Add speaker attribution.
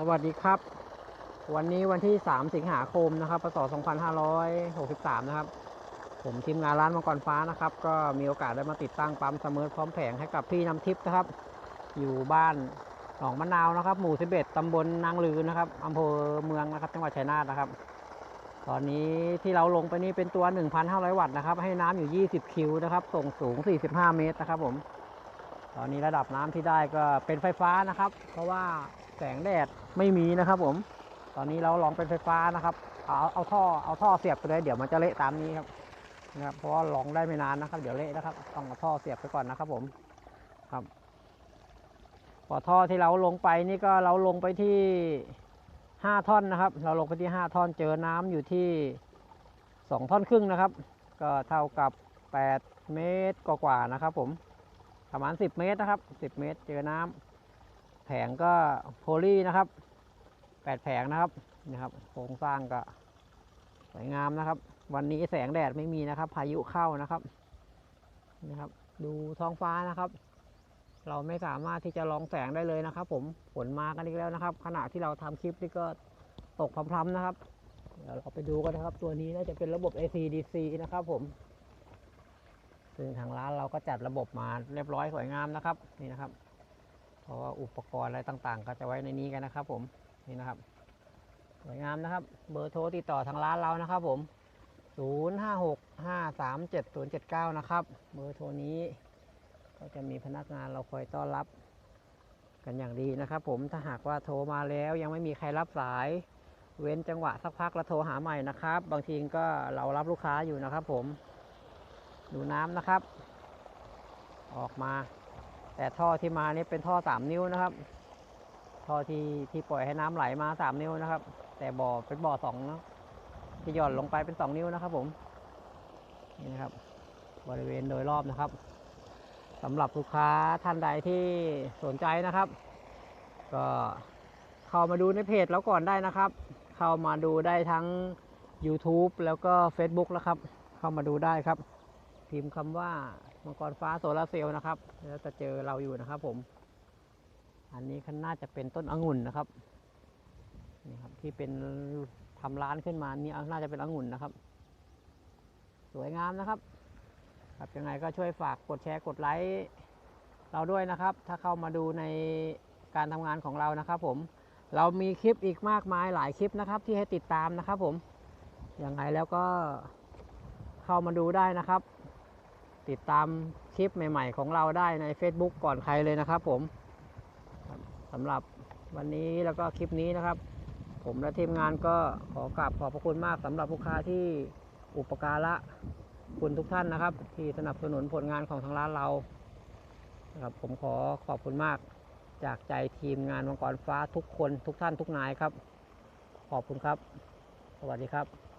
Speaker 1: สวัสดีครับ วันนี้วันที่ 3 สิงหาคมนะครับพศ2563 นะครับ ผมทีมงานร้านมังกรฟ้านะครับ ก็มีโอกาสได้มาติดตั้งปั๊มเสมอพร้อมแผงให้กับพี่น้ำทิพย์นะครับ อยู่บ้านหนองมะนาวนะครับ หมู่ 11 ตำบลนางลือนะครับอำเภอเมืองนะครับ จังหวัดชัยนาทนะครับ ตอนนี้ที่เราลงไปนี่เป็นตัว 1,500 วัตต์นะครับ ให้น้ำอยู่ 20 คิวนะครับ ส่งสูง 45 เมตรนะครับผม ตอนนี้ระดับน้ำที่ได้ก็เป็นไฟฟ้านะครับ เพราะว่า แสงแดดไม่มีนะครับผม ตอนนี้เราลองเป็นไฟฟ้านะครับเอาเอาท่อเอาท่อเสียบไปเลยเดี๋ยวมันจะเละตามนี้ครับนะครับเพราะว่าลองได้ไม่นานนะครับ เดี๋ยวเละนะครับต้องเอาท่อเสียบไปก่อนนะครับผมครับพอท่อที่เราลงไปนี่ก็เราลงไปที่ห้าท่อนนะครับ เราลงไปที่ห้าท่อนเจอน้ำอยู่ที่สองท่อนครึ่งนะครับ ก็เท่ากับแปดเมตรกว่าๆนะครับ ผมประมาณ10เมตรนะครับ10เมตร เจอน้ำ แผงก็โพลีนะครับ8แผงนะครับนะครับ โครงสร้างก็สวยงามนะครับ วันนี้แสงแดดไม่มีนะครับ พายุเข้านะครับนะครับ ดูท้องฟ้านะครับ เราไม่สามารถที่จะลองแสงได้เลยนะครับ ผมฝนมากันอีกแล้วนะครับ ขณะที่เราทำคลิปนี่ก็ตกพรำๆนะครับ เดี๋ยวเราไปดูกันนะครับ ตัวนี้น่าจะเป็นระบบ AC/DC นะครับ ผม ซึ่งทางร้านเราก็จัดระบบมาเรียบร้อยสวยงามนะครับ นี่นะครับ เพราะว่าอุปกรณ์อะไรต่างๆ ก็จะไว้ในนี้กันนะครับ ผมนี่นะครับสวยงามนะครับ เบอร์โทรติดต่อทางร้านเรานะครับ ผม 056537079 นะครับ เบอร์โทรนี้ ก็จะมีพนักงานเราคอยต้อนรับ กันอย่างดีนะครับ ผมถ้าหากว่าโทรมาแล้วยังไม่มีใครรับสาย เว้นจังหวะสักพักแล้วโทรหาใหม่นะครับ บางทีก็เรารับลูกค้าอยู่นะครับ ผมดูน้ำนะครับ ออกมา แต่ท่อที่มานี่เป็นท่อสามนิ้วนะครับ ท่อที่ที่ปล่อยให้น้ำไหลมาสามนิ้วนะครับ แต่บ่อเป็นบ่อสองนะที่หย่อนลงไปเป็นสองนิ้วนะครับ ผมนี่นะครับ บริเวณโดยรอบนะครับสำหรับลูกค้าท่านใดที่สนใจนะครับ ก็เข้ามาดูในเพจแล้วก่อนได้นะครับ เข้ามาดูได้ทั้ง YouTube แล้วก็ Facebook แล้วครับ เข้ามาดูได้ครับ พิมพ์คำว่า มังกรฟ้าโซลาร์เซลล์นะครับแล้วจะเจอเราอยู่นะครับ ผม อันนี้คันน่าจะเป็นต้นองุ่นนะครับนี่ครับ ที่เป็นทำร้านขึ้นมานี่น่าจะเป็นองุ่นนะครับ สวยงามนะครับ ครับยังไงก็ช่วยฝากกดแชร์กดไลค์เราด้วยนะครับ ถ้าเข้ามาดูในการทำงานของเรานะครับ ผม เรามีคลิปอีกมากมายหลายคลิปนะครับ ที่ให้ติดตามนะครับ ผมยังไงแล้วก็เข้ามาดูได้นะครับ ติดตามคลิปใหม่ๆ ของเราได้ใน Facebook ก่อนใครเลยนะครับผมสำหรับวันนี้แล้วก็คลิปนี้นะครับ ผมและทีมงานก็ขอกราบขอบพระคุณมากสำหรับลูกค้าที่อุปการะคุณทุกท่านนะครับ ที่สนับสนุนผลงานของทางร้านเรานะครับผมขอขอบคุณมากจากใจทีมงานมังกรฟ้าทุกคนทุกท่านทุกนายครับ ขอบคุณครับ สวัสดีครับ